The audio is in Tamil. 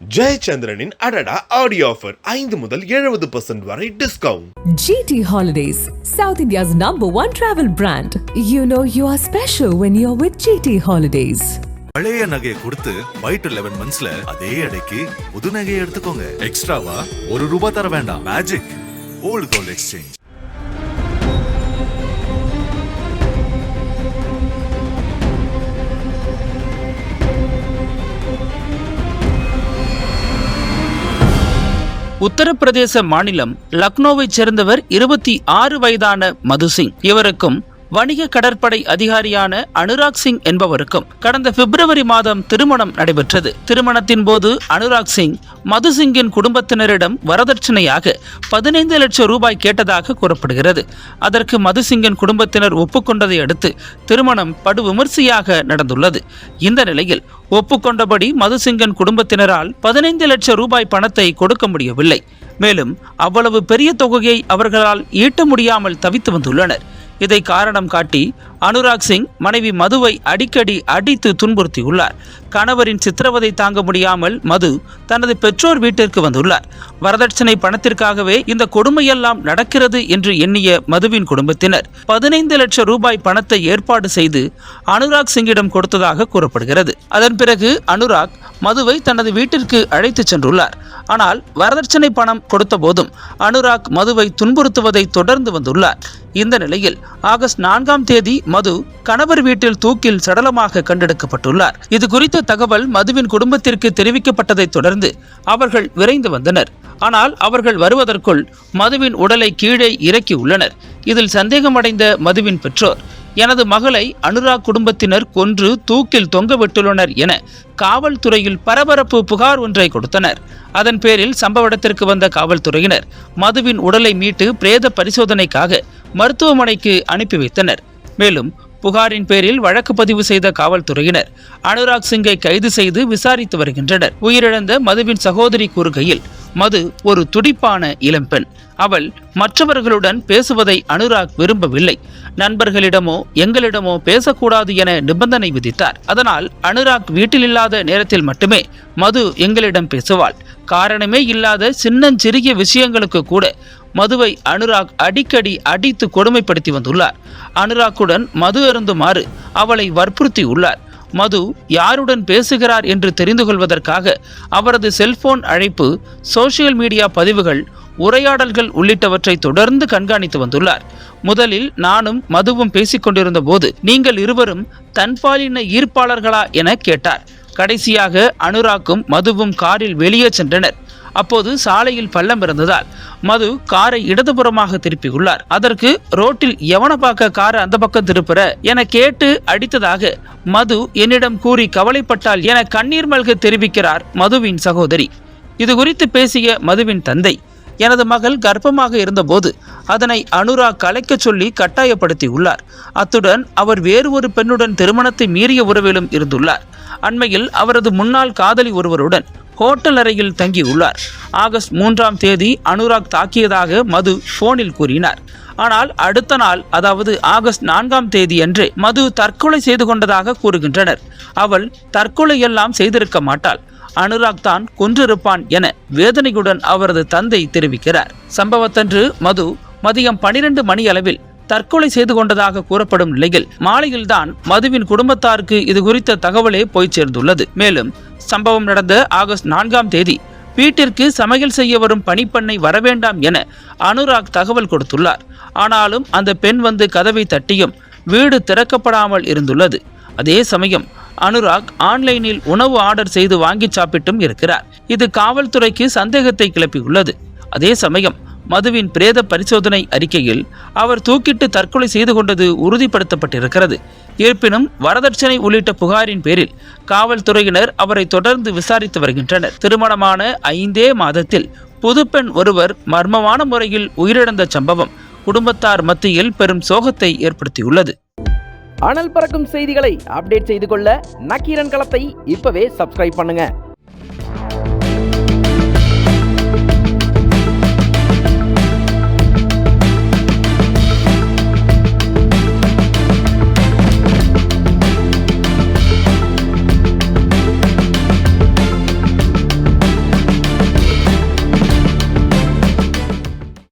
ஜெயச்சந்திரனின் அடடா ஆடியோ ஆஃபர் ஐந்து முதல் எழுபது பர்சன்ட் வரை discount GT Holidays, South India's number one travel brand. You know you are special when you're with GT Holidays. பழைய நகையை கொடுத்து ஒயிட் லெவன் மந்த்ஸ்ல அதே எடைக்கு புது நகையை எடுத்துக்கோங்க. எக்ஸ்ட்ராவா ஒரு ரூபாய் தர வேண்டாம். Magic old gold exchange Uttar Pradesh மாநிலம் லக்னோவைச் சேர்ந்தவர் இருபத்தி ஆறு வயதான மதுசிங். இவருக்கும் வணிக கடற்படை அதிகாரியான அனுராக் சிங் என்பவருக்கும் கடந்த பிப்ரவரி மாதம் திருமணம் நடைபெற்றது. திருமணத்தின் போது அனுராக் சிங் மது சிங்கின் குடும்பத்தினரிடம் வரதட்சணையாக பதினைந்து லட்சம் ரூபாய் கேட்டதாக கூறப்படுகிறது. அதற்கு மது சிங்கின் குடும்பத்தினர் ஒப்புக்கொண்டதை அடுத்து திருமணம் படு விமர்சையாக நடந்துள்ளது. இந்த நிலையில் ஒப்புக்கொண்டபடி மதுசிங்கன் குடும்பத்தினரால் பதினைந்து லட்சம் ரூபாய் பணத்தை கொடுக்க முடியவில்லை. மேலும் அவ்வளவு பெரிய தொகையை அவர்களால் ஈட்ட முடியாமல் தவித்து வந்துள்ளனர். இதை காரணம் காட்டி அனுராக் சிங் மனைவி மதுவை அடிக்கடி அடித்து துன்புறுத்தியுள்ளார். கணவரின் சித்திரவதை தாங்க முடியாமல் மது தனது பெற்றோர் வீட்டிற்கு வந்துள்ளார். வரதட்சணை பணத்திற்காகவே இந்த கொடுமையெல்லாம் நடக்கிறது என்று எண்ணிய மதுவின் குடும்பத்தினர் பதினைந்து லட்சம் ரூபாய் பணத்தை ஏற்பாடு செய்து அனுராக் சிங்கிடம் கொடுத்ததாக கூறப்படுகிறது. அதன் பிறகு அனுராக் மதுவை தனது வீட்டிற்கு அழைத்துச் சென்றுள்ளார். ஆனால் வரதட்சணை பணம் கொடுத்த போதும் அனுராக் மதுவை துன்புறுத்துவதை தொடர்ந்து வந்துள்ளார். இந்த நிலையில் ஆகஸ்ட் நான்காம் தேதி மது கணவர் வீட்டில் தூக்கில் சடலமாக கண்டெடுக்கப்பட்டுள்ளார். இது குறித்த தகவல் மதுவின் குடும்பத்திற்கு தெரிவிக்கப்பட்டதைத் தொடர்ந்து அவர்கள் விரைந்து வந்தனர். ஆனால் அவர்கள் வருவதற்குள் மதுவின் உடலை கீழே இறக்கி உள்ளனர் இதில் சந்தேகமடைந்த மதுவின் பெற்றோர் எனது மகளை அனுராக் குடும்பத்தினர் கொன்று தூக்கில் தொங்கவிட்டுள்ளனர் என காவல்துறையில் பரபரப்பு புகார் ஒன்றை கொடுத்தனர். அதன் பேரில் சம்பவ இடத்திற்கு வந்த காவல்துறையினர் மதுவின் உடலை மீட்டு பிரேத பரிசோதனைக்காக மருத்துவமனைக்கு அனுப்பி வைத்தனர். மேலும் புகாரின் பேரில் வழக்கு பதிவு செய்த காவல்துறையினர் அனுராக் சிங்கை கைது செய்து விசாரித்து வருகின்றனர். உயிரிழந்த மதுவின் சகோதரி கூறுகையில் மது ஒரு துடிப்பான இளம்பெண் அவள் மற்றவர்களுடன் பேசுவதை அனுராக் விரும்பவில்லை. நண்பர்களிடமோ எங்களிடமோ பேசக்கூடாது என நிபந்தனை விதித்தார். அதனால் அனுராக் வீட்டில் இல்லாத நேரத்தில் மட்டுமே மது எங்களிடம் பேசுவாள். காரணமே இல்லாத சின்னஞ்சிறிய விஷயங்களுக்கு கூட மதுவை அனுராக் அடிக்கடி அடித்து கொடுமைப்படுத்தி வந்துள்ளார். அனுராக்குடன் மது அருந்துமாறு அவளை வற்புறுத்தி உள்ளார் மது யாருடன் பேசுகிறார் என்று தெரிந்து கொள்வதற்காக அவரது செல்போன் அழைப்பு சோசியல் மீடியா பதிவுகள் உரையாடல்கள் உள்ளிட்டவற்றை தொடர்ந்து கண்காணித்து வந்துள்ளார். முதலில் நானும் மதுவும் பேசிக்கொண்டிருந்த போது நீங்கள் இருவரும் தன்பாலின ஈர்ப்பாளர்களா என கேட்டார். கடைசியாக அனுராக்கும் மதுவும் காரில் வெளியே சென்றனர். அப்போது சாலையில் பள்ளம் இருந்ததால் மது காரை இடதுபுறமாக திருப்பியுள்ளார். அதற்கு ரோட்டில் எவனை பார்க்க காரை அந்த பக்கம் திருப்புற என கேட்டு அடித்ததாக மது என்னிடம் கூறி கவலைப்பட்டால் என கண்ணீர் மல்க தெரிவிக்கிறார் மதுவின் சகோதரி. இது குறித்து பேசிய மதுவின் தந்தை எனது மகள் கர்ப்பமாக இருந்தபோது அதனை அனுரா கலைக்கச் சொல்லி கட்டாயப்படுத்தி உள்ளார் அத்துடன் அவர் வேறு ஒரு பெண்ணுடன் திருமணத்தை மீறிய உறவிலும் இருந்துள்ளார். அண்மையில் அவரது முன்னாள் காதலி ஒருவருடன் ஹோட்டல் அறையில் தங்கியுள்ளார். ஆகஸ்ட் மூன்றாம் தேதி அனுராக் தாக்கியதாக மது போனில் கூறினார். ஆனால் அடுத்த நாள் அதாவது ஆகஸ்ட் நான்காம் தேதி அன்று மது தற்கொலை செய்து கொண்டதாக கூறுகின்றனர். அவள் தற்கொலை எல்லாம் செய்திருக்க மாட்டாள். அனுராக் தான் கொன்றிருப்பான் என வேதனையுடன் அவரது தந்தை தெரிவிக்கிறார். சம்பவத்தன்று மது மதியம் பனிரெண்டு மணி அளவில் தற்கொலை செய்து கொண்டதாக கூறப்படும் நிலையில் மாலையில்தான் மதுவின் குடும்பத்தாருக்கு இது குறித்த தகவலே போய் சேர்ந்துள்ளது. மேலும் சம்பவம் நடந்த ஆகஸ்ட் நான்காம் தேதி வீட்டிற்கு சமையல் செய்ய வரும் பணிப்பெண்ணை வரவேண்டாம் என அனுராக் தகவல் கொடுத்துள்ளார். ஆனாலும் அந்த பெண் வந்து கதவை தட்டியும் வீடு திறக்கப்படாமல் இருந்துள்ளது. அதே சமயம் அனுராக் ஆன்லைனில் உணவு ஆர்டர் செய்து வாங்கி சாப்பிட்டும் இருக்கிறார். இது காவல்துறைக்கு சந்தேகத்தை கிளப்பியுள்ளது. அதே சமயம் மதுவின் பிரேத பரிசோதனை அறிக்கையில் அவர் தூக்கிட்டு தற்கொலை செய்து கொண்டது உறுதிப்படுத்தப்பட்டிருக்கிறது. இருப்பினும் வரதட்சணை உள்ளிட்ட புகாரின் பேரில் காவல்துறையினர் அவரை தொடர்ந்து விசாரித்து வருகின்றனர். திருமணமான ஐந்தே மாதத்தில் புதுப்பெண் ஒருவர் மர்மமான முறையில் உயிரிழந்த சம்பவம் குடும்பத்தார் மத்தியில் பெரும் சோகத்தை ஏற்படுத்தியுள்ளது. அனல் பறக்கும் செய்திகளை அப்டேட் செய்து கொள்ள நக்கீரன் களத்தை இப்பவே சப்ஸ்கிரைப் பண்ணுங்க.